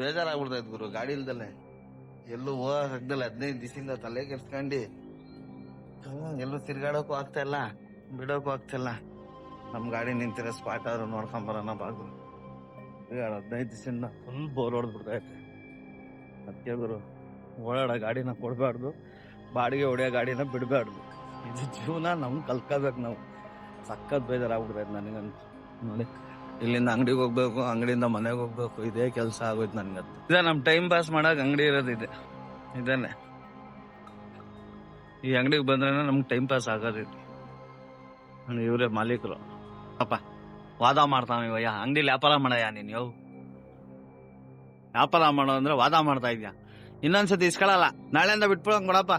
ಬೇಜಾರಾಗ್ಬಿಡ್ತೈತ್ ಗುರು, ಗಾಡಿ ಇಲ್ದಲೆ. ಎಲ್ಲೂ ಹೋಗಕ್ ಆಗ್ದಲ್ಲ ಹದಿನೈದು ದಿವಸದಿಂದ ತಲೆ ಕೆಡ್ಸ್ಕೊಂಡು. ಎಲ್ಲೂ ತಿರ್ಗಾಡೋಕು ಆಗ್ತಾ ಇಲ್ಲ ಬಿಡೋಕು ಆಗ್ತಾ ಇಲ್ಲ. ನಮ್ ಗಾಡಿ ನಿಂತಿರೋ ಸ್ಪಾಟ್ ಆದ್ರೂ ನೋಡ್ಕೊಂಬರೋಣ ಬಾಗು ಹದಿನೈದು ದಿವಸದಿಂದ ಫುಲ್ ಬೋರ್ ಹೊಡೆದ್ಬಿಡ್ತೈತೆ. ಅದಕ್ಕೆ ಗುರು, ಓಡಾಡೋ ಗಾಡಿನ ಕೊಡಬಾರ್ದು, ಬಾಡಿಗೆ ಹೊಡೆಯೋ ಗಾಡಿನ ಬಿಡಬಾರ್ದು. ಇದು ಜೀವನ ನಮ್ಗೆ ಕಲ್ಕೋಬೇಕು ನಾವು. ಸಕ್ಕತ್ ಬೇಜಾರಾಗ್ಬಿಡ್ತೈತೆ ನನಗಂತೂ. ನೋಡಿ. ಇಲ್ಲಿಂದ ಅಂಗಡಿಗೆ ಹೋಗ್ಬೇಕು, ಅಂಗಡಿಯಿಂದ ಮನೆಗೆ ಹೋಗ್ಬೇಕು, ಇದೇ ಕೆಲಸ ಆಗೋಯ್ತು ನನ್ಗಂತೂ. ಇದೇ ನಮ್ಮ ಟೈಮ್ ಪಾಸ್ ಮಾಡಕ್ ಅಂಗಡಿ ಇರೋದು ಇದೆ. ಇದನ್ನೇ ಈ ಅಂಗಡಿಗೆ ಬಂದ್ರೆ ನಮ್ಗೆ ಟೈಮ್ ಪಾಸ್ ಆಗೋದಿತ್ತು ಇವರೇ ಮಾಲೀಕರು. ಅಪ್ಪ, ವಾದ ಮಾಡ್ತಾವ ಇವಯ್ಯ ಅಂಗಡಿಲಿ ವ್ಯಾಪಾರ ಮಾಡಯ್ಯ ನೀನು ಯಾವ ವ್ಯಾಪಾರ ಮಾಡೋ ಅಂದ್ರೆ ವಾದ ಮಾಡ್ತಾ ಇದ್ಯಾ? ಇನ್ನೊಂದ್ಸತಿ ಇಸ್ಕೊಳಲ್ಲ, ನಾಳೆಯಿಂದ ಬಿಟ್ಬಿಡಂಗ್ ಕೊಡಪ್ಪ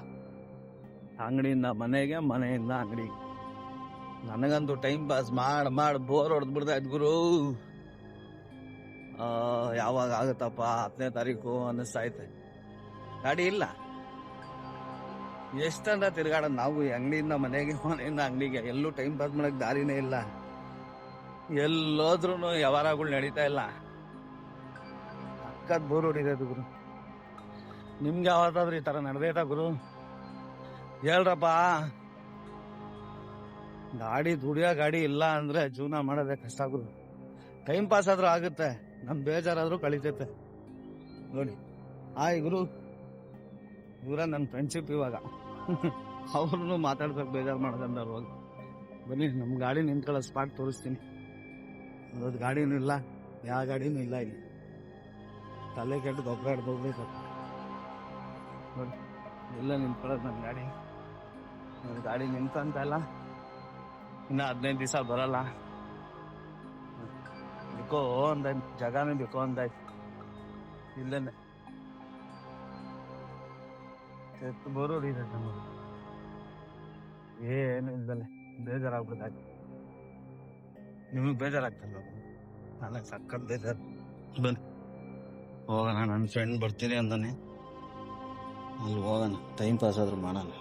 ಅಂಗಡಿಯಿಂದ ಮನೆಗೆ, ಮನೆಯಿಂದ ಅಂಗಡಿಗೆ. ನನಗಂತೂ ಟೈಮ್ ಪಾಸ್ ಮಾಡ್ ಮಾಡ್ ಬೋರ್ ಹೊಡೆದ್ ಬಿಡ್ತಾ ಗುರು. ಯಾವಾಗ ಆಗುತ್ತಪ್ಪ? ಹತ್ತನೇ ತಾರೀಕು ಅನ್ನಿಸ್ತಾ ಐತೆ ಗಾಡಿ ಇಲ್ಲ. ಎಷ್ಟಂದ ತಿರ್ಗಾಡ ನಾವು ಅಂಗಡಿಯಿಂದ ಮನೆಗೆ, ಮನೆಯಿಂದ ಅಂಗಡಿಗೆ. ಎಲ್ಲೂ ಟೈಮ್ ಪಾಸ್ ಮಾಡಕ್ ದಾರಿನೇ ಇಲ್ಲ. ಎಲ್ಲೋದ್ರೂ ವ್ಯವಹಾರಗಳು ನಡೀತಾ ಇಲ್ಲ. ಅಕ್ಕದ್ ಬೋರ್ ಹೊಡಿತೈತೆ ಗುರು. ನಿಮ್ಗೆ ಯಾವತ್ತಾದ್ರೂ ಈ ತರ ನಡೆದೈತಾ ಗುರು? ಹೇಳ್ರಪ್ಪ. ಗಾಡಿ ದುಡಿಯೋ ಗಾಡಿ ಇಲ್ಲ ಅಂದ್ರೆ ಜೀವನ ಮಾಡೋದೇ ಕಷ್ಟ ಆಗುದು ಟೈಮ್ ಪಾಸ್ ಆದ್ರೂ ಆಗುತ್ತೆ, ನಮ್ ಬೇಜಾರಾದ್ರೂ ಕಳಿತೈತೆ. ನೋಡಿ, ಆ ಗುರು ಇವರ ನನ್ನ ಫ್ರೆಂಡ್ಶಿಪ್ ಇವಾಗ. ಅವ್ರನ್ನು ಮಾತಾಡ್ಸಕ್ ಬೇಜಾರು ಮಾಡ್ಕೊಂಡವ್ರು ಹೋಗಿ ಬನ್ನಿ ನಮ್ಮ ಗಾಡಿ ನಿಂತ್ಕೊಳ್ಳೋ ಸ್ಪಾಟ್ ತೋರಿಸ್ತೀನಿ. ಅದ್ ಗಾಡಿನೂ ಇಲ್ಲ ಯಾವ ಗಾಡಿನೂ ಇಲ್ಲ ಇಲ್ಲಿ. ತಲೆ ಕೆಟ್ಟು ಗೊಬ್ಬರ ಹೋಗ್ಬೇಕು ನೋಡಿ, ಇಲ್ಲ ನಿಂತ್ಕೊಳ್ಳೋದು ನನ್ನ ಗಾಡಿ. ನನ್ನ ಗಾಡಿ ನಿಂತಂತ ಇಲ್ಲ ಇನ್ನು ಹದಿನೈದು ದಿವಸ ಬರಲ್ಲ. ಬೇಕೋ ಅಂದ ಜಗಾನೇ ಬೇಕೋ ಅಂದಾಯ್ತು ಇಲ್ಲೇನೆ. ಎತ್ತು ಬರೋರು ಇದೆ ನಮಗೆ. ಏನು ಇಲ್ದಲೆ ಬೇಜಾರಾಗ್ಬಿಡ್ತಾಯ್ತು ನಿಮಗೆ ಬೇಜಾರಾಗ್ತಲ್ಲ ನನಗೆ ಸಕ್ಕತ್ ಬೇಜಾರು. ಬನ್ನಿ. ಹೋಗೋಣ ನನ್ನ ಫ್ರೆಂಡ್ ಬರ್ತೀನಿ ಅಂದಾನೆ. ಅಲ್ಲಿ ಹೋಗೋಣ. ಟೈಮ್ ಪಾಸ್ ಆದ್ರೂ ಮಾಡೋಣ.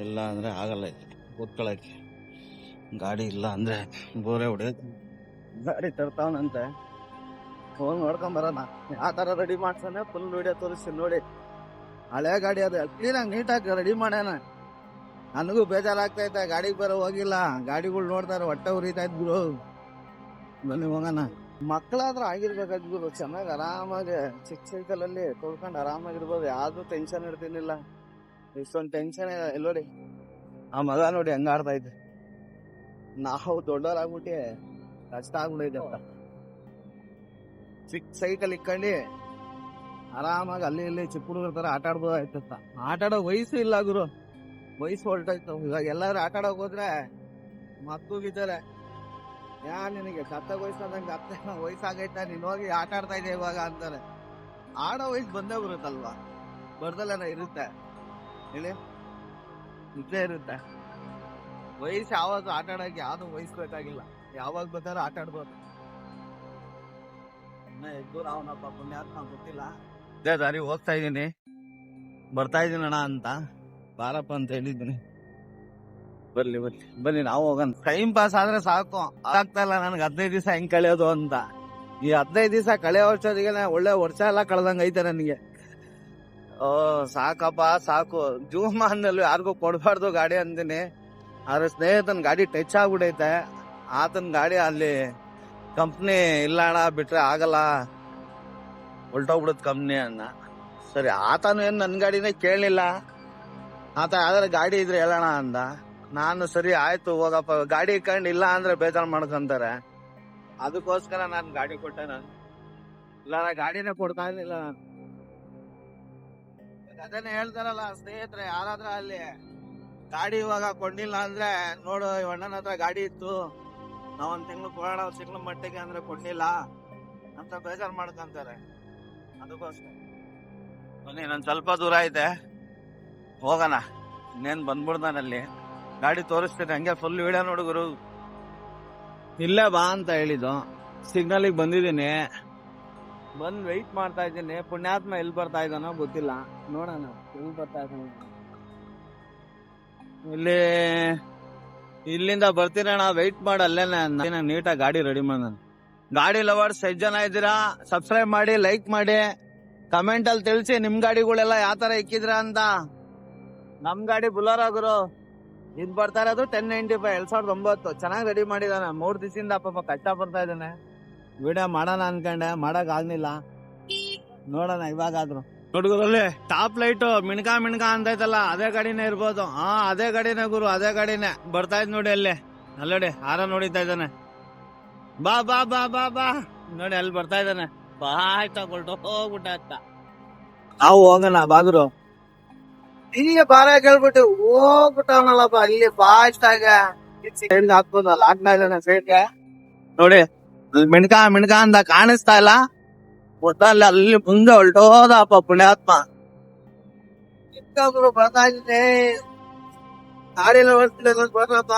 ಇಲ್ಲ ಅಂದರೆ ಆಗಲ್ಲ ಕೂತ್ಕೊಳ್ಳೋಕ್ಕೆ ಗಾಡಿ ಇಲ್ಲ ಅಂದರೆ ಬೋರೆ ಹೊಡೆಯೋದು. ಗಾಡಿ ತರ್ತಾವನಂತೆ ಫೋನ್ ನೋಡ್ಕೊಂಡ್ ಬರೋಣ. ಯಾವ ಥರ ರೆಡಿ ಮಾಡ್ಸಾನೆ ಫುಲ್ ವಿಡಿಯೋ ತೋರಿಸಿ ನೋಡಿ. ಹಳೆ ಗಾಡಿ ಅದು. ಕ್ಲೀನಾಗಿ ನೀಟಾಗಿ ರೆಡಿ ಮಾಡ್ಯಾನ. ನನಗೂ ಬೇಜಾರಾಗ್ತೈತೆ ಗಾಡಿಗೆ ಬರೋ ಹೋಗಿಲ್ಲ. ಗಾಡಿಗಳು ನೋಡ್ತಾರೆ ಹೊಟ್ಟೆ ಉರಿತಾ ಗುರು ಬನ್ನಿ ಹೋಗೋಣ. ಮಕ್ಕಳಾದ್ರೂ ಆಗಿರ್ಬೇಕಾದ್ ಗುರು ಚೆನ್ನಾಗಿ ಆರಾಮಾಗಿ ಚಿಕ್ಕ ಸೈಕಲಲ್ಲಿ ತೊಳ್ಕೊಂಡು ಆರಾಮಾಗಿರ್ಬೋದು. ಯಾವ್ದು ಟೆನ್ಷನ್ ಇಡ್ತೀನಿಲ್ಲ ಇಷ್ಟೊಂದು ಟೆನ್ಷನ್ ನೋಡಿ. ಆ ಮಗ ನೋಡಿ, ಹೆಂಗ ಇದ್ದೆ. ನಾವು ದೊಡ್ಡವರಾಗ್ಬಿಟ್ಟೆ ಕಷ್ಟ ಆಗ್ಬಿಡಿದೆ ಅಂತ. ಚಿಕ್ಕ ಸೈಕಲ್ ಇಕ್ಕಂಡು ಆರಾಮಾಗಿ ಅಲ್ಲಿ ಇಲ್ಲಿ ಚಿಕ್ಕ ಹುಡುಗರ ತರ ಆಟ ಆಡ್ಬೋದಾಯ್ತಂತ ಆಟ ಆಡೋ ವಯಸ್ಸು ಇಲ್ಲ ಗುರು. ವಯಸ್ಸು ಹೊರಟಾಯ್ತು. ಇವಾಗ ಎಲ್ಲಾರು ಆಟ ಆಡೋಕ್ ಹೋದ್ರೆ ಮಕ್ಕಳಿದ್ದಾರೆ ಯಾ ನಿನಗೆ ಕತ್ತ ವಯಸ್ಸಾದಂಗೆ ಅತ್ತ ವಯಸ್ಸಾಗೈತ ನೀನು ಹೋಗಿ ಆಟ ಆಡ್ತಾ ಇದೆ ಇವಾಗ ಅಂತಾರೆ. ಆಡೋ ವಯಸ್ಸು ಬಂದೇ ಬರುತ್ತಲ್ವಾ? ಬರ್ದಲ್ಲ ಇರುತ್ತೆ. ಹೇಳಿ? ಇದ್ದೇ ಇರುತ್ತೆ. ವಯಸ್ಸು ಯಾವಾಗ ಆಟ ಆಡಕ್ಕೆ ಯಾವ್ದು ವಯಸ್ಸು ಬೇಕಾಗಿಲ್ಲ. ಯಾವಾಗ ಬೇಕಾದ್ರೂ ಆಟ ಆಡ್ಬೋದು. ಅವನಪ್ಪ ಪುಣ್ಯಾತ್ಮ ಗೊತ್ತಿಲ್ಲ. ಅದೇ ದಾರಿ ಹೋಗ್ತಾ ಇದೀನಿ ಬರ್ತಾ ಇದೀನಿ ಅಣ್ಣ ಅಂತ. ಬಾರಪ್ಪ ಅಂತ ಹೇಳಿದ್ದೀನಿ. ಬರ್ಲಿ ಬರ್ಲಿ. ಬನ್ನಿ ನಾವು ಹೋಗೋಣ. ಟೈಮ್ ಪಾಸ್ ಆದ್ರೆ ಸಾಕು. ಆಗ್ತಾ ಇಲ್ಲ ನನ್ಗೆ ಹದಿನೈದು ದಿವಸ ಹೆಂಗ್ ಕಳೆಯೋದು ಅಂತ. ಈ ಹದಿನೈದು ದಿವಸ ಕಳೆಯೋ ವರ್ಷದಿಗೆ ಒಳ್ಳೆ ವರ್ಷ ಎಲ್ಲ ಕಳ್ದಂಗ ಐತೆ ನನಗೆ. ಓ ಸಾಕಪ್ಪ ಸಾಕು. ಜೀವಮಾನದಲ್ಲೂ ಯಾರಿಗೂ ಕೊಡಬಾರ್ದು ಗಾಡಿ ಅಂತೀನಿ ಆದ್ರೆ ಸ್ನೇಹಿತನ ಗಾಡಿ ಟಚ್ ಆಗ್ಬಿಡೈತೆ. ಆತನ ಗಾಡಿ ಅಲ್ಲಿ ಕಂಪ್ನಿ ಇಲ್ಲ ಅಣ್ಣ, ಬಿಟ್ರೆ ಆಗಲ್ಲ. ಹೊಲ್ಟೋಗ್ಬಿಡುತ್ತೆ ಕಂಪ್ನಿ ಅನ್ನ. ಸರಿ, ಆತನು ಏನು ನನ್ನ ಗಾಡಿನೇ ಕೇಳಲಿಲ್ಲ. ಆತ ಯಾವ್ದಾರ ಗಾಡಿ ಇದ್ರೆ ಹೇಳೋಣ ಅಂದ. ನಾನು ಸರಿ, ಆಯ್ತು, ಹೋಗಪ್ಪ. ಗಾಡಿ ಕಂಡು ಇಲ್ಲ ಅಂದ್ರೆ ಬೇಜಾರು ಮಾಡ್ಕೊಂತಾರೆ. ಅದಕ್ಕೋಸ್ಕರ ನಾನು ಗಾಡಿ ಕೊಟ್ಟೆ ನಾನು. ಇಲ್ಲ ಗಾಡಿನೇ ಕೊಡ್ತಾ ಇರ್ಲಿಲ್ಲ ನಾನು. ಅದನ್ನೇ ಹೇಳ್ತಾರಲ್ಲ ಸ್ನೇಹಿತರೆ, ಯಾರಾದ್ರೂ ಅಲ್ಲಿ ಗಾಡಿ ಇವಾಗ ಕೊಂಡಿಲ್ಲ ಅಂದ್ರೆ ನೋಡು ಅಣ್ಣನ ಹತ್ರ ಗಾಡಿ ಇತ್ತು. ನಾವ್ ಒಂದ್ ತಿಂಗಳು ಕೊಡೋಣ ಒಂದ್ ಮಟ್ಟಿಗೆ ಅಂದ್ರೆ ಕೊಂಡಿಲ್ಲ. ಅಂತ ಬೇಜಾರ್ ಮಾಡ್ಕೊಂತಾರೆ. ಅದಕ್ಕೋಸ್ಕರ. ಬನ್ನಿ ನನ್ ಸ್ವಲ್ಪ ದೂರ ಐತೆ. ಹೋಗೋಣ. ಇನ್ನೇನ್ ಬಂದ್ಬಿಡ್ದಾನಲ್ಲಿ ಗಾಡಿ ತೋರಿಸ್ತೀನಿ. ಹಂಗೆ ಫುಲ್ ವಿಡಿಯೋ ನೋಡುಗರು ಇಲ್ಲೇ ಬಾ ಅಂತ ಹೇಳಿದ್ದು. ಸಿಗ್ನಲಿಗೆ ಬಂದಿದ್ದೀನಿ. ಬಂದು ವೆಯ್ಟ್ ಮಾಡ್ತಾ ಇದ್ದೀನಿ. ಪುಣ್ಯಾತ್ಮ ಎಲ್ಲಿ ಬರ್ತಾ ಇದ್ದಾನೋ ಗೊತ್ತಿಲ್ಲ. ನೋಡೋಣ ಎಲ್ಲಿ ಬರ್ತಾ ಇದ್ದಾನೆ ಇಲ್ಲಿ, ಇಲ್ಲಿಂದ ಬರ್ತೀನಣ್ಣ ವೆಯ್ಟ್ ಮಾಡಿ ಅಲ್ಲೇನೆ ನೀಟಾಗಿ ಗಾಡಿ ರೆಡಿ ಮಾಡೋಣ ಗಾಡಿ ಲವರ್ಸ್ ಎಷ್ಟು ಜನ ಇದ್ದೀರಾ? ಸಬ್ಸ್ಕ್ರೈಬ್ ಮಾಡಿ ಲೈಕ್ ಮಾಡಿ. ಕಮೆಂಟ್ ಅಲ್ಲಿ ತಿಳಿಸಿ ನಿಮ್ ಗಾಡಿಗಳೆಲ್ಲ ಯಾವ ತರ ಇಕ್ಕಿದ್ರ ಅಂತ. ನಮ್ ಗಾಡಿ ಬುಲರ್ ಗುರು. ಇದ್ ಬರ್ತಾ ಇರೋದು ಟೆನ್ ನೈಂಟಿ ಫೈವ್ ಎರಡ್ ಸಾವಿರದ ಒಂಬತ್ತು. ಚೆನ್ನಾಗಿ ರೆಡಿ ಮಾಡಿದಾನೆ. ಮೂರ್ ದಿವಸದಿಂದ ಪಾಪ ಕಷ್ಟ ಬರ್ತಾ ಇದ್ದಾನೆ. ವಿಡಿಯೋ ಮಾಡೋಣ ಅನ್ಕೊಂಡೆ. ಮಾಡಕ್ ಆಗ್ಲಿಲ್ಲ. ನೋಡೋಣ ಇವಾಗಾದ್ರು. ಹುಡುಗರಲ್ಲಿ ಟಾಪ್ ಲೈಟ್ ಮಿಣ್ಕಾ ಅಂತ ಅಂತೈತಲ್ಲ ಅದೇ ಗಾಡಿನೇ ಇರ್ಬೋದು. ಹಾ ಅದೇ ಗಾಡಿನೇ ಗುರು ಅದೇ ಗಾಡಿನೇ. ಬರ್ತಾ ಇದ್ ನೋಡಿ ಅಲ್ಲಿ. ಅಲ್ಲೋಡಿ ಹಾರ ನೋಡಿತಾ ಇದ್ದಾನೆ. ಬಾ ಬಾ ಬಾ ಬಾ ಬಾ. ನೋಡಿ ಅಲ್ಲಿ ಬರ್ತಾ ಇದ್ದಾನೆ. ಬಾಯ್ ತಗೊಳ್ಟು ಹೋಗ್ಬಿಟ್ಟ ಅಂತ. ನಾವು ಹೋಗೋಣ ಬಾದ್ರು ಇಲ್ಲಿ ಬಾರ ಕೇಳ್ಬಿಟ್ಟು ಹೋಗ್ಬಿಟ್ಟವನಲ್ಲಪ್ಪ ಅಲ್ಲಿ ಫಾಸ್ಟ್ ಆಗ. ಸೈಡ್ ಹಾಕ್ತಾ ಇದ್ದಾನೆ ಸೈಡ್ಗೆ ನೋಡಿ ಮಿಣಕಾ ಮಿಣ್ಕಾ ಅಂತ ಕಾಣಿಸ್ತಾ ಇಲ್ಲ. ಒಟ್ಟಲ್ಲಿ ಅಲ್ಲಿ ಮುಂದೆ ಹೊರಟೋದಪ್ಪ ಪುಣ್ಯಾತ್ಮ. ಚಿಕ್ಕಬ್ರು ಬರ್ತಾ ಇದ್ದೆ ಗಾಡಿಯಲ್ಲಿ ಓಡಿಸ್ತಿಲ್ಲ ಬರ್ರಪ್ಪ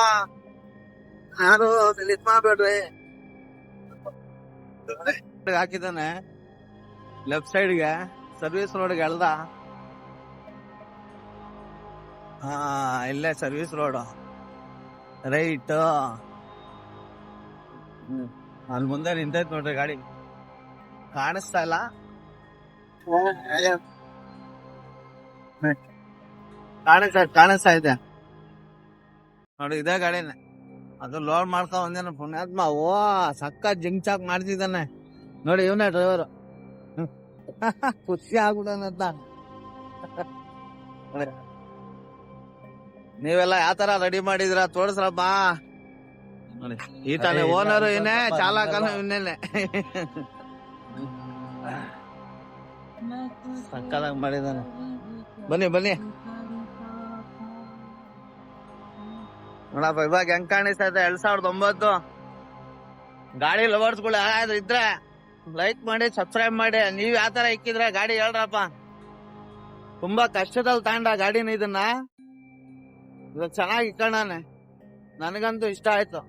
ನಾನು ಇದ್ ಮಾಡ್ಬೇಡ್ರಿ. ಹಾಕಿದಾನೆ ಲೆಫ್ಟ್ ಸೈಡ್ಗೆ ಸರ್ವಿಸ್ ರೋಡ್ಗೆ ಎಳ್ದ ಹಾ ಇಲ್ಲೇ ಸರ್ವಿಸ್ ರೋಡ್ ರೈಟ್ ಅಲ್ಲಿ ಮುಂದೆ ನಿಂತೈತ್ ನೋಡ್ರಿ ಗಾಡಿ. ಕಾಣಿಸ್ತಾ ಇಲ್ಲ. ಕಾಣಿಸ್ತಾ ಕಾಣಿಸ್ತಾ ಇದೆ. ನೋಡಿ ಇದೇ ಗಾಡಿನೇ. ಅದು ಲೋಡ್ ಮಾಡ್ಕೊ ಒಂದೇನ ಪುಣ್ಯಾತ್ಮ. ಓ ಸಕ್ಕ ಜಿಂಗ್ ಚಾಕ್ ಮಾಡ್ತಿದ್ದಾನೆ. ನೋಡಿ ಇವನೇ ಡ್ರೈವರ್ ಖುಷಿ ಆಗ್ಬಿಡನಂತ. ನೀವೆಲ್ಲ ಯಾವ ತರ ರೆಡಿ ಮಾಡಿದ್ರ ತೋರಿಸ್ರಪ್ಪ. ನೋಡಿ ಈ ತಾನೇ ಓನರ್ ಇನ್ನೇ ಚಾಲಕನು ಇವನ್ನೇನೆ ಸಕ್ಕದಾಗಿ ಮಾಡಿದಾನೆ. ಬನ್ನಿ ಬನ್ನಿ. ನೋಡಪ್ಪ, ಇವಾಗ ಹೆಂಗ್ ಕಾಣಿಸ್ತಾ ಇದೆ? ಎರಡ್ ಸಾವಿರದ ಒಂಬತ್ತು. ಗಾಡಿ ಲವರ್ಸ್ಗಳು ಯಾರಾದ್ರೂ ಇದ್ರೆ ಲೈಕ್ ಮಾಡಿ ಸಬ್ಸ್ಕ್ರೈಬ್ ಮಾಡಿ. ನೀವ್ ಯಾವ ತರ ಇಕ್ಕಿದ್ರೆ ಗಾಡಿ ಹೇಳ್ರಪ್ಪ. ತುಂಬಾ ಕಷ್ಟದಲ್ಲಿ ತಗೊಂಡ ಗಾಡಿನ ಇದನ್ನ. ಇವಾಗ ಚೆನ್ನಾಗಿ ಇಕ್ಕಣಾನೆ ನನಗಂತೂ ಇಷ್ಟ ಆಯ್ತು.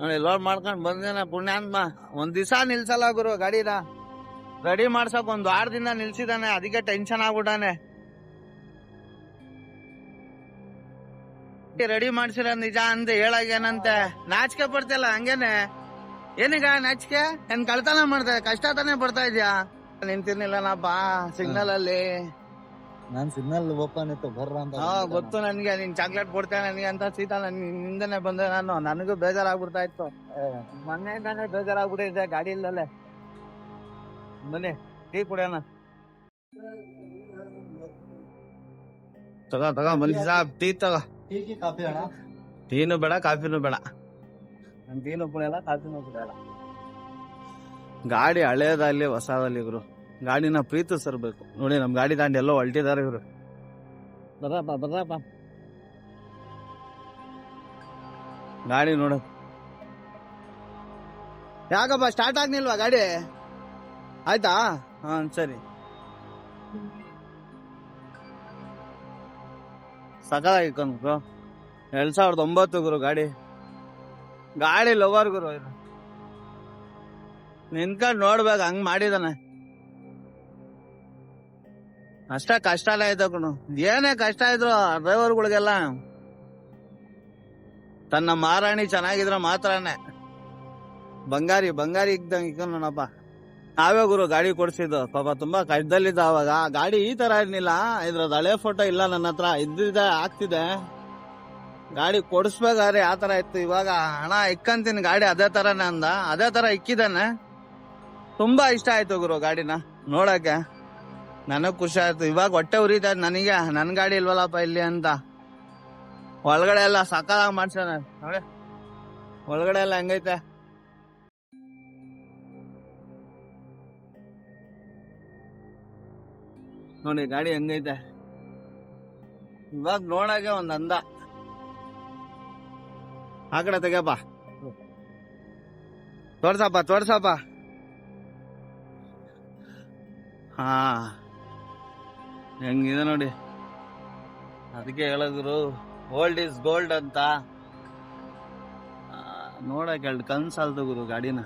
ನೋಡಿ ಲೋಡ್ ಮಾಡ್ಕೊಂಡು ಬಂದೇನ ಪುಣ್ಯಾತ್ಮ. ಒಂದ್ ದಿವಸ ನಿಲ್ಸಲ್ಲ ಗುರು ಗಾಡಿನ. ರೆಡಿ ಮಾಡ್ಸಕ್ ಒಂದ್ ವಾರದಿಂದ ನಿಲ್ಸಿದಾನೆ ಅದಕ್ಕೆ ಟೆನ್ಷನ್ ಆಗ್ಬಿಟ್ಟಾನೆ. ರೆಡಿ ಮಾಡ್ಸಿರ ನಿಜ ಅಂತ ಹೇಳಾಗೇನಂತೆ ನಾಚಿಕೆ ಪಡ್ತಿಲ್ಲ ಹಂಗೇನೆ? ಏನೀಗ ನಾಚಿಕೆ? ಏನ್ ಕಳ್ತನ ಮಾಡ್ತಾ ಕಷ್ಟ ತಾನೇ ಬರ್ತಾ ಇದ್ಯಾ? ಬಾ ಸಿಗ್ನಲ್ ಅಲ್ಲಿ. ನಾನ್ ಸಿಗ್ನಲ್ ಓಪನ್ ಇತ್ತು ಬರ್ರ ಅಂತ ಗೊತ್ತು ನನ್ಗೆ ನೀನ್ ಚಾಕ್ಲೇಟ್ ಕೊಡ್ತೇನೆ ನನ್ಗೆ ಅಂತ ಸೀತಾ ನನ್ ಹಿಂದೆನೆ ಬಂದೆ ನಾನು. ನನಗೂ ಬೇಜಾರಾಗ್ಬಿಡ್ತಾ ಇತ್ತು. ಮೊನ್ನೆಯಿಂದಾನೆ ಬೇಜಾರಾಗ್ಬಿಟ್ಟಿದ್ದೆ ಗಾಡಿ ಇಲ್ಲಲ್ಲೇ ಬನ್ನಿ ಟೀ ಕುಡಿಯೋಣ. ತಗ ತಗ ಬನ್ನಿ ಸಾಬ್ ಟೀ ತಗ. ಟೀ ಕಾಫಿ ಅಣ್ಣ. ಟೀನು ಬೇಡ ಕಾಫಿನೂ ಬೇಡ. ನನ್ ಟೀನು ಕುಡಿಯಲ್ಲ ಕಾಫಿನೂ ಕುಡಿಯಲ್ಲ. ಗಾಡಿ ಹಳೇದಲ್ಲಿ ಹೊಸದಲ್ಲಿ ಇವರು. ಗಾಡಿನ ಪ್ರೀತಿಸಿರ್ಬೇಕು ನೋಡಿ ನಮ್ ಗಾಡಿ ದಾಂಡಿ ಎಲ್ಲೋ ಹೊಲ್ಟಿದಾರೆ ಇವರು. ಬರ್ರಪ್ಪ ಬರ್ರಪ್ಪ ಗಾಡಿ ನೋಡ. ಯಾಕಪ್ಪ ಸ್ಟಾರ್ಟ್ ಆಗ್ನಿಲ್ವಾ ಗಾಡಿ? ಆಯ್ತಾ? ಹಾ, ಸರಿ. ಸಕಾಲಾಗಿ ಗುರು ಎರಡ್ ಸಾವಿರದ ಒಂಬತ್ತು ಗುರು, ಗಾಡಿ. ಗಾಡಿ ಲವರ್ ಗುರು ಇದು. ನೋಡ್ಬೇಕು, ಹಂಗ್ ಮಾಡಿದಾನೆ. ಅಷ್ಟ ಕಷ್ಟ ಎಲ್ಲ ಆಯ್ತು ಕಣು ಏನೇ ಕಷ್ಟ ಇದ್ರು ಡ್ರೈವರ್ಗಳಿಗೆಲ್ಲ ತನ್ನ ಮಾರಾಣಿ ಚೆನ್ನಾಗಿದ್ರೆ ಮಾತ್ರನೇ. ಬಂಗಾರಿ ಬಂಗಾರಿ ಇದ್ದಂಗ ಇಕ್ಕೊಂಡಪ್ಪ ನಾವೇ ಗುರು ಗಾಡಿ ಕೊಡ್ಸಿದ್ದು. ಪಾಪ ತುಂಬಾ ಕಷ್ಟದಲ್ಲಿದ್ದ ಅವಾಗ. ಗಾಡಿ ಈ ತರ ಇರ್ಲಿಲ್ಲ. ಇದ್ರದ್ದು ಹಳೆ ಫೋಟೋ ಇಲ್ಲ ನನ್ನ ಹತ್ರ. ಇದ್ದಿದೆ ಆಗ್ತಿದೆ. ಗಾಡಿ ಕೊಡಿಸ್ಬೇಕಾದ್ರೆ ಆ ತರ ಇತ್ತು. ಇವಾಗ ಹಣ ಇಕ್ಕಂತೀನಿ ಗಾಡಿ ಅದೇ ತರನೇ ಅಂದ. ಅದೇ ತರ ಇಕ್ಕಿದಾನೆ ತುಂಬಾ ಇಷ್ಟ ಆಯ್ತು ಗುರು ಗಾಡಿನ. ನೋಡಕ್ಕೆ ನನಗ್ ಖುಷಿ ಆಯ್ತು. ಇವಾಗ ಹೊಟ್ಟೆ ಉರಿತಾ ನನಗೆ. ನನ್ ಗಾಡಿ ಇಲ್ವಲ್ಲಪ್ಪ ಇಲ್ಲಿ ಅಂತ. ಒಳಗಡೆ ಎಲ್ಲ ಸಕಾಲಾಗಿ ನೋಡಿ. ಒಳಗಡೆ ಎಲ್ಲ ಹೆಂಗೈತೆ? ನೋಡಿ, ಗಾಡಿ ಹೆಂಗೈತೆ? ಇವಾಗ ನೋಡಾಗೆ ಒಂದ್ ಅಂದ. ಆ ಕಡೆ ತೆಗಪ್ಪ ತೋರ್ಸಪ್ಪ ತೋರ್ಸಪ್ಪ. ಹಾ. ಹೆಂಗಿದೆ ನೋಡಿ. ಅದಕ್ಕೆ ಹೇಳಿದ್ರು ಓಲ್ಡ್ ಇಸ್ ಗೋಲ್ಡ್ ಅಂತ. ನೋಡಕ್ಕೆ ನೋಡಕ್ ಎರಡು ಕನ್ಸಲ್ ಗುರು ಗಾಡಿನ.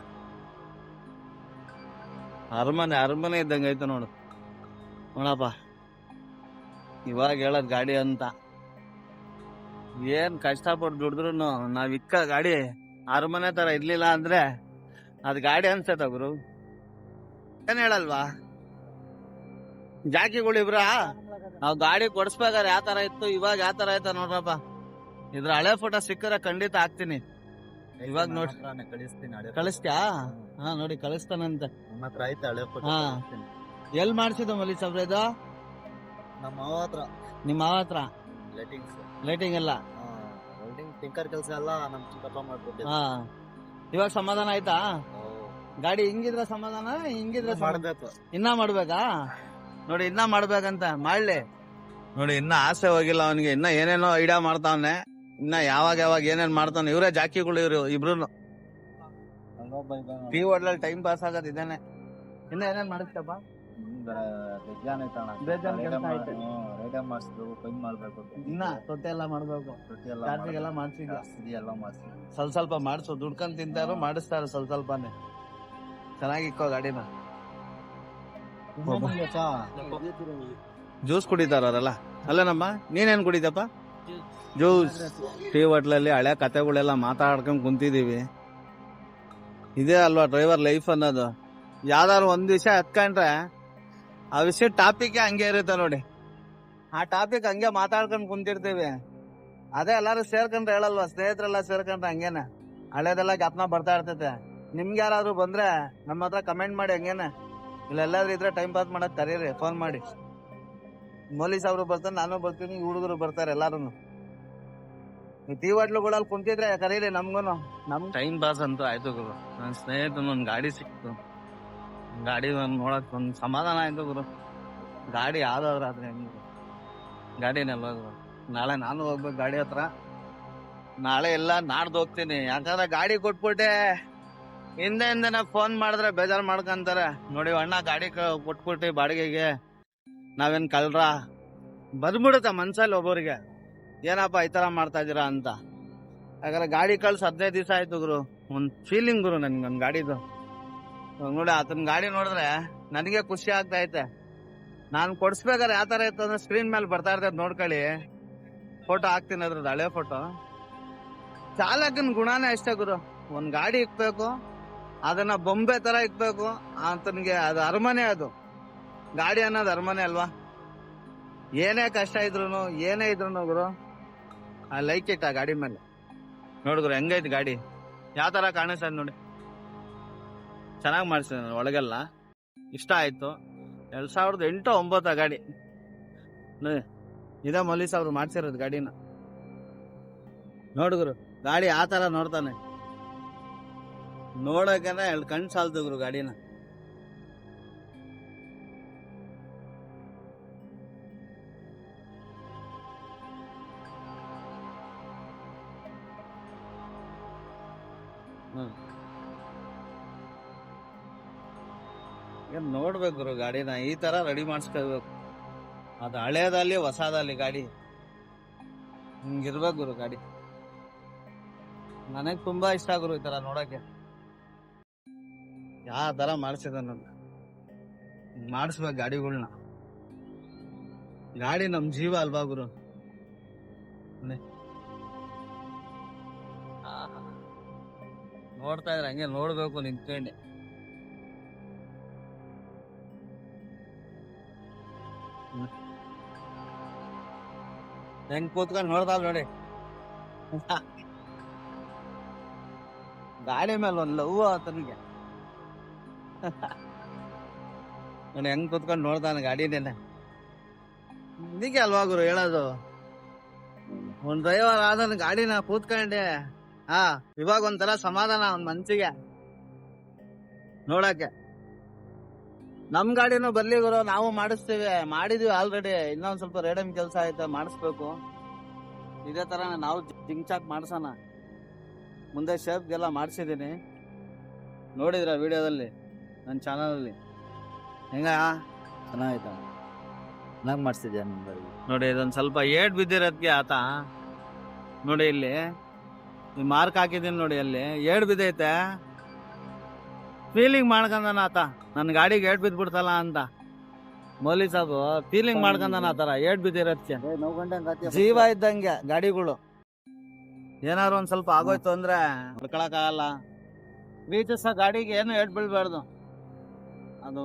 ಅರಮನೆ ಅರಮನೆ ಇದ್ದಂಗೆ ನೋಡು. ನೋಡಪ್ಪ. ಇವಾಗ ಹೇಳೋದು ಗಾಡಿ ಅಂತ. ಏನು ಕಷ್ಟಪಟ್ಟು ದುಡಿದ್ರು ನಾವು ಇಕ್ಕ ಗಾಡಿ ಅರಮನೆ ತರ ಇರ್ಲಿಲ್ಲ ಅಂದ್ರೆ ಅದು ಗಾಡಿ ಅನ್ಸತ್ತ ಗುರು. ಏನು ಹೇಳಲ್ವಾ? ಜಾಕಿಗಳಿಬ್ರ ನಾವು ಗಾಡಿ ಕೊಡಿಸ್ಬೇಕಾದ್ರೆ ಯಾವ ಥರ ಇತ್ತು ಇವಾಗ ಯಾವ ಥರ ಆಯ್ತಾ ನೋಡ್ರಪ್ಪ. ಇದ್ರ ಹಳೆ ಫೋಟೋ ಸಿಕ್ಕರೆ ಖಂಡಿತ ಹಾಕ್ತೀನಿ. ಇವಾಗ ನೋಡಿ ಕಳಿಸ್ತೀನಿ ಕಳಿಸ್ತ್ಯಾ? ಹಾ ನೋಡಿ ಕಳಿಸ್ತಾನಂತೆ. ಹಳೆ ಫೋಟೋ ಹಾ. ಮಾಡಿಸಿದ ಎಲ್ ಮಾಡ್ಸಿದ ಮಲಿ ಸಾಬ್ರ ಇದು? ನಮ್ಮ ಮಾವ ಹತ್ರ. ನಿಮ್ಮ ಮಾವ ಹತ್ರ? ಲೈಟಿಂಗ್ಸ್ ಲೈಟಿಂಗ್ ಎಲ್ಲ? ವೆಲ್ಡಿಂಗ್ ಟಿಂಕರ್ ಕೆಲಸ ಎಲ್ಲ ನಮ್ಮ ಚಿಕ್ಕಪ್ಪ ಮಾಡ್ಕೊಟ್ಟಿದ್ದ. ಹಾ. ಇವಾಗ ಸಮಾಧಾನ ಆಯ್ತಾ? ಗಾಡಿ ಹಿಂಗಿದ್ರ ಸಮಾಧಾನ ಹಿಂಗಿದ್ರ? ಮಾಡ್ಬೇಕು. ಇನ್ನ ಮಾಡ್ಬೇಕಾ? ನೋಡಿ ಇನ್ನ ಮಾಡ್ಬೇಕಂತ ಮಾಡ್ಲಿ. ನೋಡಿ ಇನ್ನ ಆಸೆ ಹೋಗಿಲ್ಲ ಅವನಿಗೆ ಇನ್ನ ಏನೇನೋ ಐಡಿಯಾ ಮಾಡ್ತಾವನೆ. ಇನ್ನ ಯಾವಾಗ ಯಾವಾಗ ಏನೇನ್ ಮಾಡ್ತಾನೆ ಇವರೇ ಜಾಕಿಗಳು ಇವ್ರು ಇಬ್ರು. ಟೀ ಹೋಟ್ಲಲ್ಲಿ ಟೈಮ್ ಪಾಸ್ ಆಗೋದ್ ಇದೇನೆ. ಇನ್ನ ಏನೇನ್ ಮಾಡಿಸ್ತಪ್ಪ ಬರ- ಬೇಜಾನ್ ಕೆಲ್ಸ ಐತೆ. ರೈಡ ಮಾಡಿಸ್ಬೇಕು ಮಾಡ್ಬೇಕು ಇನ್ನ ತೊಟ್ಟೆ ಎಲ್ಲ ಮಾಡ್ಬೇಕು. ರೊಟ್ಟಿ ಎಲ್ಲ ಚಾರ್ಜಿಂಗ್ ಎಲ್ಲ ಮಾಡ್ಸಿದ್ಯ ಜಾಸ್ತಿ ಎಲ್ಲ ಮಾಡಿಸ್ಬೇಕು ಸ್ವಲ್ಪ ಸ್ವಲ್ಪ ಮಾಡಿಸು. ದುಡ್ಕೊಂಡ್ ತಿಂತಾರು ಮಾಡಿಸ್ತಾರ ಸ್ವಲ್ಪ ಸ್ವಲ್ಪನೇ. ಚೆನ್ನಾಗಿ ಇಕ್ಕೋ ಗಾಡಿನ. ಜ್ಯೂಸ್ ಕುಡಿತಾರ ಅವರೆಲ್ಲ. ಅಲ್ಲನಮ್ಮ? ನೀನೇನ್ ಕುಡಿತಪ್ಪ ಜ್ಯೂಸ್. ಟೀ ಹೋಟ್ಲಲ್ಲಿ ಹಳೆ ಕತೆಗಳೆಲ್ಲ ಮಾತಾಡ್ಕೊಂಡ್ ಕುಂತಿದೀವಿ. ಇದೇ ಅಲ್ವಾ ಡ್ರೈವರ್ ಲೈಫ್ ಅನ್ನೋದು. ಯಾವ್ದಾದ್ರು ಒಂದ್ ದಿವಸ ಹತ್ಕೊಂಡ್ರೆ ಆ ವಿಷಯ ಟಾಪಿಕ್ ಹಂಗೆ ಇರುತ್ತೆ ನೋಡಿ. ಆ ಟಾಪಿಕ್ ಹಂಗೆ ಮಾತಾಡ್ಕೊಂಡು ಕುಂತಿರ್ತೀವಿ. ಅದೇ ಎಲ್ಲಾರು ಸೇರ್ಕೊಂಡ್ರೆ ಹೇಳಲ್ವಾ? ಸ್ನೇಹಿತರೆಲ್ಲ ಸೇರ್ಕೊಂಡ್ರೆ ಹಂಗೇನೆ. ಹಳೇದೆಲ್ಲ ಜ್ಞಾಪನ ಬರ್ತಾ ಇರ್ತೈತೆ. ನಿಮ್ಗೆ ಯಾರಾದ್ರೂ ಬಂದ್ರೆ ನಮ್ಮ ಹತ್ರ ಕಮೆಂಟ್ ಮಾಡಿ ಹಂಗೇನೆ. ಇಲ್ಲ ಎಲ್ಲಾದ್ರೂ ಇದ್ರೆ ಟೈಮ್ ಪಾಸ್ ಮಾಡಕ್ ಕರೀರಿ ಫೋನ್ ಮಾಡಿ. ಮೊಲೀಸ್ ಅವರು ಬರ್ತಾರೆ, ನಾನು ಬರ್ತೀನಿ ಹುಡುಗರು ಬರ್ತಾರೆ ಎಲ್ಲಾರು ಟೀ ಹೋಟ್ಲುಗಳಲ್ಲಿ ಕುಂತಿದ್ರೆ ಕರೀರಿ ನಮ್ಗೂನು. ನಮ್ ಟೈಮ್ ಪಾಸ್ ಅಂತೂ ಆಯ್ತು ಗುರು. ನನ್ನ ಸ್ನೇಹಿತನ ಒಂದು ಗಾಡಿ ಸಿಕ್ತು. ಗಾಡಿ ಒಂದ್ ನೋಡಕ್ ಒಂದ್ ಸಮಾಧಾನ ಆಯ್ತು ಗುರು. ಗಾಡಿ ಯಾವ್ದಾದ್ರು ಆದ್ರೆ ಹೆಂಗ್? ಗಾಡಿನೆಲ್ಲ ನಾಳೆ ನಾನು ಹೋಗ್ಬೇಕು ಗಾಡಿ ಹತ್ರ. ನಾಳೆ ಎಲ್ಲ ನಾಡ್ದು ಹೋಗ್ತೀನಿ. ಯಾಕಂದ್ರೆ ಗಾಡಿ ಕೊಟ್ಬಿಟ್ಟೆ. ಹಿಂದೆ ಹಿಂದೆನ ಫೋನ್ ಮಾಡಿದ್ರೆ ಬೇಜಾರ್ ಮಾಡ್ಕೊಂತಾರೆ. ನೋಡಿ ಅಣ್ಣ ಗಾಡಿ ಕೊಟ್ಬಿಟ್ಟು ಬಾಡಿಗೆಗೆ. ನಾವೇನ್ ಕಲ್ರ? ಬಂದ್ಬಿಡುತ್ತೆ ಮನ್ಸಲ್ಲಿ ಒಬ್ಬರಿಗೆ. ಏನಪ್ಪ ಈ ತರ ಮಾಡ್ತಾ ಇದೀರಾ ಅಂತ. ಯಾಕಂದ್ರೆ ಗಾಡಿ ಕಳ್ಸಿ ಹದಿನೈದು ದಿವಸ ಆಯ್ತು ಗುರು. ಒಂದ್ ಫೀಲಿಂಗ್ ಗುರು ನನ್ಗೆ ಒಂದ್ ಗಾಡಿದು. ನೋಡಿ, ಆತನ ಗಾಡಿ ನೋಡಿದ್ರೆ ನನಗೆ ಖುಷಿ ಆಗ್ತಾ ಐತೆ. ನಾನು ಕೊಡ್ಸ್ಬೇಕಾದ್ರೆ ಯಾವ ತರ ಇತ್ತು ಅಂದ್ರೆ ಸ್ಕ್ರೀನ್ ಮೇಲೆ ಬರ್ತಾ ಇರ್ತದೆ ನೋಡ್ಕೊಳ್ಳಿ. ಫೋಟೋ ಹಾಕ್ತೀನಿ ಅದ್ರದ್ದು, ಹಳೆ ಫೋಟೋ ಚಾಲಕನ ಗುಣನೇ ಅಷ್ಟೇ ಗುರು. ಒಂದ್ ಗಾಡಿ ಇಕ್ಬೇಕು, ಅದನ್ನ ಬೊಂಬೆ ತರ ಇಕ್ಬೇಕು, ಆತನಿಗೆ ಅದು ಅರಮನೆ ಅದು. ಗಾಡಿ ಅನ್ನೋದು ಅರಮನೆ ಅಲ್ವಾ? ಏನೇ ಕಷ್ಟ ಇದ್ರು ಏನೇ ಇದ್ರು ಗುರು, ಆ ಲೈಕ್ ಇಟ್ ಆ ಗಾಡಿ ಮೇಲೆ. ನೋಡಿದ್ರು ಹೆಂಗೈತೆ ಗಾಡಿ? ಯಾವ ತರ ಕಾಣಿಸ್ತದೆ ನೋಡಿ. ಚೆನ್ನಾಗಿ ಮಾಡಿಸಿದ ಒಳಗೆಲ್ಲ. ಇಷ್ಟ ಆಯಿತು. ಎರಡು ಸಾವಿರದ ಎಂಟು ಒಂಬತ್ತು ಗಾಡಿ. ಇದೇ ಮಲೀಸ್ ಅವ್ರು ಮಾಡಿಸಿರೋದು ಗಾಡಿನ. ನೋಡಿದ್ರು ಗಾಡಿ ಆ ಥರ ನೋಡ್ತಾನೆ. ನೋಡೋಕೆ ಎರಡು ಕಣ್ಣು ಸಾಲ್ದುಗ್ರು ಗಾಡಿನ. ಹ್ಮ್. ಏನ್ ನೋಡ್ಬೇಕು ಗುರು, ಗಾಡಿನ ಈ ತರ ರೆಡಿ ಮಾಡಿಸ್ಕೋಬೇಕು ಅದು ಹಳೇದಲ್ಲಿ ಹೊಸದಲ್ಲಿ ಗಾಡಿ. ಹಿಂಗಿರ್ಬೇಕು ಗುರು ಗಾಡಿ. ನನಗ್ ತುಂಬಾ ಇಷ್ಟ ಗುರು ಈ ತರ ನೋಡಕ್ಕೆ. ಯಾವ ತರ ಮಾಡಿಸಿದ ಮಾಡಿಸ್ಬೇಕು ಗಾಡಿಗಳ್ನ. ಗಾಡಿ ನಮ್ ಜೀವ ಅಲ್ವಾ ಗುರು. ನೋಡ್ತಾ ಇದ್ರೆ ಹಂಗೆ ನೋಡ್ಬೇಕು ನಿಂತ್ಕೊಂಡೆ. ಹೆಂಗ್ ಕೂತ್ಕೊಂಡ್ ನೋಡ್ದಾಲ್ ನೋಡಿ. ಗಾಡಿ ಮೇಲೆ ಒಂದ್ ಲವ್ ಆತನಿಗೆ. ನೋಡಿ ಹೆಂಗ್ ಕೂತ್ಕೊಂಡ್ ಗಾಡಿ ಗಾಡಿನೇನೆ ಇದಕ್ಕೆ ಅಲ್ವಾ ಗುರು ಹೇಳೋದು? ಒಂದ್ ಡ್ರೈವರ್ ಆದನ್ ಗಾಡಿನ ಕೂತ್ಕೊಂಡೆ. ಹಾ, ಇವಾಗ ಒಂಥರ ಸಮಾಧಾನ ಒಂದ್ ಮನ್ಸಿಗೆ. ನೋಡಕ್ಕೆ. ನಮ್ ಗಾಡಿನೂ ಬರ್ಲಿ ಗುರು, ನಾವು ಮಾಡಿಸ್ತೀವಿ. ಮಾಡಿದ್ವಿ ಆಲ್ರೆಡಿ ಇನ್ನೊಂದ್ ಸ್ವಲ್ಪ ರೇಡಮ್ ಕೆಲಸ ಐತೆ ಮಾಡಿಸ್ಬೇಕು. ಇದೇ ತರ ನಾವು ಜಿಂಚಾಕ್ ಮಾಡ್ಸೋಣ. ಮುಂದೆ ಶೇಪ್ಗೆಲ್ಲ ಮಾಡಿಸಿದೀನಿ ನೋಡಿದ್ರ ವಿಡಿಯೋದಲ್ಲಿ ನನ್ನ ಚಾನಲಲ್ಲಿ ಹೆಂಗ? ಚೆನ್ನಾಗೈತ ಚೆನ್ನಾಗಿ ಮಾಡಿಸಿದ್ಯಾ ನಿಮ್ಮ ನೋಡಿ, ಇದೊಂದು ಸ್ವಲ್ಪ ಏಟ್ ಬಿದ್ದಿರೋದಕ್ಕೆ ಆತ. ನೋಡಿ ಇಲ್ಲಿ ಮಾರ್ಕ್ ಹಾಕಿದ್ದೀನಿ ನೋಡಿ ಅಲ್ಲಿ. ಏಟ್ ಬಿದ್ದೈತೆ. ಫೀಲಿಂಗ್ ಮಾಡ್ಕೊಂಡನ ಆತ. ನನ್ನ ಗಾಡಿಗೆ ಏಟ್ ಬಿದ್ಬಿಡ್ತಲ್ಲ ಅಂತ. ಮೌಲಿ ಸಾಬು ಫೀಲಿಂಗ್ ಮಾಡ್ಕಂದನ ಆತರ. ಏಟ್ ಬಿದ್ದಿರತ್ತೆ ಜೀವ ಇದ್ದಂಗೆ ಗಾಡಿಗಳು. ಏನಾದ್ರು ಒಂದ್ ಸ್ವಲ್ಪ ಆಗೋಯ್ತು ಅಂದ್ರೆ ಆಗಲ್ಲ ಪ್ರೀತಿಸೋ ಗಾಡಿಗೆ ಏನು ಏಟ್ ಬೀಳ್ಬಾರ್ದು. ಅದು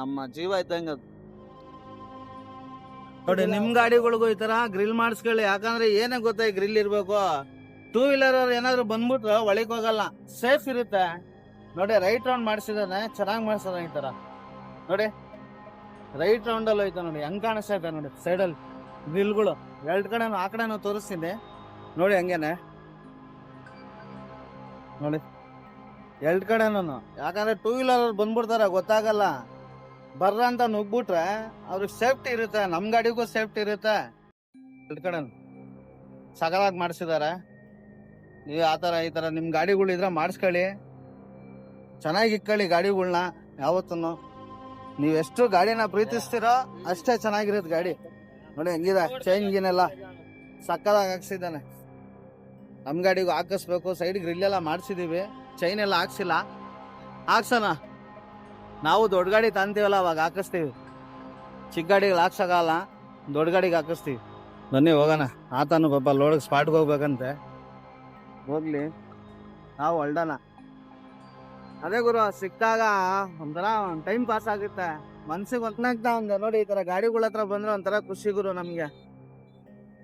ನಮ್ಮ ಜೀವ ಇದ್ದಂಗೆ ಅದು. ನೋಡಿ ನಿಮ್ ಗಾಡಿಗಳಿಗೂ ಈ ತರ ಗ್ರಿಲ್ ಮಾಡಿಸ್ಕೊಳ್ಳಿ. ಯಾಕಂದ್ರೆ ಏನೇ ಗೊತ್ತಾಯ್ ಗ್ರಿಲ್ ಇರ್ಬೇಕು. ಟೂ ವೀಲರ್ ಅವ್ರು ಏನಾದ್ರು ಬಂದ್ಬಿಟ್ರೆ ಒಳಗೆ ಹೋಗಲ್ಲ. ಸೇಫ್ ಇರುತ್ತೆ. ನೋಡಿ ರೈಟ್ ರೌಂಡ್ ಮಾಡಿಸಿದಾನೆ, ಚೆನ್ನಾಗಿ ಮಾಡಿಸೋದ ಈ ತರ. ನೋಡಿ ರೈಟ್ ರೌಂಡ್ ಅಲ್ಲಿ ಹೋಯ್ತು ನೋಡಿ, ಹೆಂಗೆ ಕಾಣಿಸ್ತಾ ಇದೆ ನೋಡಿ ಸೈಡಲ್ಲಿ ನಿಲ್ಗಳು, ಎರಡು ಕಡೆ ಆ ಕಡೆನೂ ತೋರಿಸ್ತೀನಿ. ನೋಡಿ, ಹಂಗೇನೆ. ನೋಡಿ, ಎರಡು ನಾನು ಯಾಕಂದ್ರೆ ಟೂ ವೀಲರ್ ಬಂದ್ಬಿಡ್ತಾರೆ, ಗೊತ್ತಾಗಲ್ಲ. ಬರ್ರ ಅಂತ ನುಗ್ಬಿಟ್ರೆ ಅವ್ರಿಗೆ ಸೇಫ್ಟಿ ಇರುತ್ತೆ ನಮ್ಮ ಗಾಡಿಗೂ ಸೇಫ್ಟಿ ಇರುತ್ತೆ. ಎರಡು ಕಡೆ ಸಗಲಾಗಿ ಮಾಡಿಸಿದಾರೆ. ನೀವು ಆ ಥರ ಈ ಥರ ನಿಮ್ಮ ಗಾಡಿಗಳಿದ್ರೆ ಮಾಡಿಸ್ಕೊಳ್ಳಿ. ಚೆನ್ನಾಗಿ ಇಕ್ಕಳಿ ಗಾಡಿಗಳನ್ನ ಯಾವತ್ತೂ ನೀವು ಎಷ್ಟು ಗಾಡಿನ ಪ್ರೀತಿಸ್ತೀರೋ ಅಷ್ಟೇ ಚೆನ್ನಾಗಿರೋದು ಗಾಡಿ. ನೋಡಿ ಹೆಂಗಿದೆ ಚೈನ್ ಗೀನೆಲ್ಲ ಸಕ್ಕದಾಗಿ ಹಾಕ್ಸಿದ್ದಾನೆ. ನಮ್ಮ ಗಾಡಿಗೂ ಹಾಕಿಸ್ಬೇಕು ಸೈಡ್ ಗ್ರಿಲ್ಲೆಲ್ಲ ಮಾಡಿಸಿದೀವಿ ಚೈನ್ ಎಲ್ಲ ಹಾಕ್ಸಿಲ್ಲ. ಹಾಕ್ಸೋಣ. ನಾವು ದೊಡ್ಡ ಗಾಡಿ ತಂತೀವಲ್ಲ, ಅವಾಗ ಹಾಕಿಸ್ತೀವಿ. ಚಿಕ್ಕ ಗಾಡಿಗೆ ಹಾಕ್ಸೋಕ್ಕಲ್ಲ ದೊಡ್ಡ ಗಾಡಿಗೆ ಹಾಕಿಸ್ತೀವಿ. ಬನ್ನಿ, ಹೋಗೋಣ. ಆತನು ಪಾಪ ಲೋಡಿಗೆ ಸ್ಪಾಟ್ಗೆ ಹೋಗ್ಬೇಕಂತೆ. ಹೋಗ್ಲಿ. ನಾವು ಹೊಲ್ಡನ ಅದೇ ಗುರು ಸಿಕ್ಕಾಗ ಒಂಥರ ಟೈಮ್ ಪಾಸ್ ಆಗುತ್ತೆ. ಮನ್ಸಿಗೆ ಒಂದಾಗ್ತಾ ಒಂದು, ನೋಡಿ ಈ ತರ ಗಾಡಿಗಳ ಹತ್ರ ಬಂದ್ರೆ ಒಂಥರ ಖುಷಿ ಗುರು ನಮ್ಗೆ.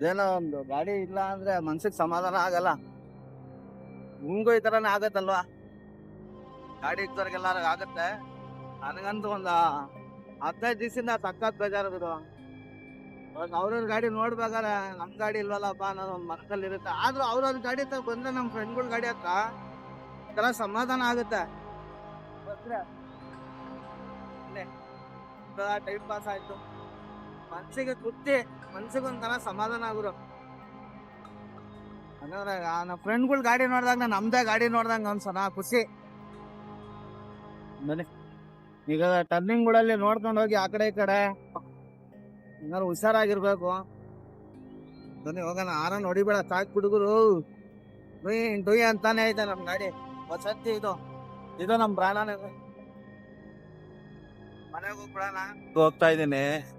ಏನೋ ಒಂದು ಗಾಡಿ ಇಲ್ಲ ಅಂದ್ರೆ ಮನ್ಸಿಗೆ ಸಮಾಧಾನ ಆಗಲ್ಲ. ನಿಮ್ಗೂ ಈ ತರನೇ ಆಗತ್ತಲ್ವಾ? ಗಾಡಿ ಇದ್ದವ್ರಿಗೆಲ್ಲಾರು ಆಗತ್ತೆ. ನನಗಂತೂ ಒಂದು ಹದಿನೈದು ದಿವಸದಿಂದ ಸಖತ್ ಬೇಜಾರು ಗುರು. ಅವ್ರವ್ರ ಗಾಡಿ ನೋಡ್ಬೇಕಾದ್ರೆ ನಮ್ ಗಾಡಿ ಇಲ್ವಲ್ಲಪ್ಪ ಅನ್ನೋದು ಒಂದು ಮನಸ್ಸಲ್ಲಿ ಇರುತ್ತೆ ಆದ್ರೂ ಅವ್ರವ್ರ ಗಾಡಿ ಹತ್ರ ಬಂದ್ರೆ ನಮ್ಮ ಫ್ರೆಂಡ್ಗಳ ಗಾಡಿ ಹತ್ರ ಸಮಾಧಾನ ಆಗುತ್ತೆ. ಟೈಮ್ ಪಾಸ್ ಆಯ್ತು. ಮನ್ಸಿಗೆ ತೃಪ್ತಿ, ಮನ್ಸಿಗೆ ಸಮಾಧಾನ ಆಗುರು ಅಂದ್ರೆ ನಮ್ಮ ಫ್ರೆಂಡ್ಗಳ ಗಾಡಿ ನೋಡಿದಾಗ, ನಮ್ದೇ ಗಾಡಿ ನೋಡ್ದಂಗ ಅನ್ಸೋಣ ಖುಷಿ. ಬನ್ನಿ. ಈಗ ಟರ್ನಿಂಗ್ಗಳಲ್ಲಿ ನೋಡ್ಕೊಂಡು ಹೋಗಿ ಆ ಕಡೆ ಈ ಕಡೆ. ಏನಾದ್ರು ಹುಷಾರಾಗಿರ್ಬೇಕು. ಬನ್ನಿ, ಹೋಗೋಣ. ಆರನ್ ಹೊಡಿಬೇಡ ಸಾಕ್ ಹುಡುಗರು ಡುಯ್ ಡುಯ್ ಅಂತಾನೆ ಐತೆ ನಮ್ಮ ಗಾಡಿ. ವಸತಿ ಇದು. ಇದು ನಮ್ ಪ್ರಾಣನೇ. ಮನೆಗೆ ಹೋಗ್ಬಿಡೋಣ. ಹೋಗ್ತಾ ಇದ್ದೀನಿ.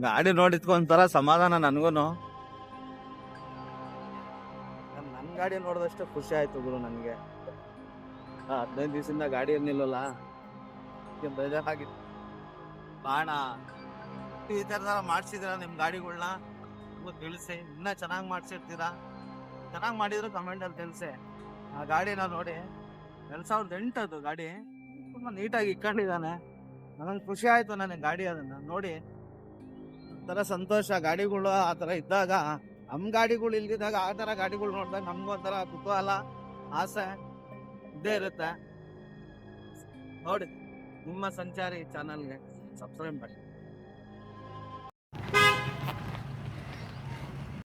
ಗಾಡಿ ನೋಡಿದ್ಕೊಂತರ ಸಮಾಧಾನ ನನ್ಗೂನು. ನನ್ ಗಾಡಿ ನೋಡಿದಷ್ಟು ಖುಷಿ ಆಯ್ತು ಗುರು ನನ್ಗೆ. ಆ, ಹದಿನೈದು ದಿವಸದಿಂದ ಗಾಡಿ ನಿಲ್ಲಲ್ಲ ಅದಕ್ಕೆ ಬೇಜಾರಾಗಿತ್ತು. ಬಾಣ. ಈ ಥರ ಮಾಡಿಸಿದಿರ ನಿಮ್ಮ ಗಾಡಿಗಳನ್ನ ತಿಳಿಸಿ. ಇನ್ನೂ ಚೆನ್ನಾಗಿ ಮಾಡ್ಸಿರ್ತೀರಾ? ಚೆನ್ನಾಗಿ ಮಾಡಿದ್ರು ಕಮೆಂಟಲ್ಲಿ ತಿಳಿಸಿ. ಆ ಗಾಡಿನ ನೋಡಿ. ಎರಡು ಸಾವಿರದ ಎಂಟದು ಗಾಡಿ. ತುಂಬ ನೀಟಾಗಿ ಇಕ್ಕೊಂಡಿದ್ದಾನೆ. ನನಗೆ ಖುಷಿ ಆಯಿತು ನನಗೆ ಗಾಡಿ ಅದನ್ನು ನೋಡಿ. ಒಂಥರ ಸಂತೋಷ. ಗಾಡಿಗಳು ಆ ಥರ ಇದ್ದಾಗ ನಮ್ಮ ಗಾಡಿಗಳು ಇಲ್ದಿದ್ದಾಗ ಆ ಥರ ಗಾಡಿಗಳು ನೋಡಿದಾಗ ನಮಗೂ ಒಂಥರ ಕುತೂಹಲ, ಆಸೆ ಇದ್ದೇ ಇರುತ್ತೆ. ನೋಡಿ, ನಿಮ್ಮ ಸಂಚಾರಿ ಚಾನಲ್ಗೆ ಸಬ್ಸ್ಕ್ರೈಬ್ ಮಾಡಿ.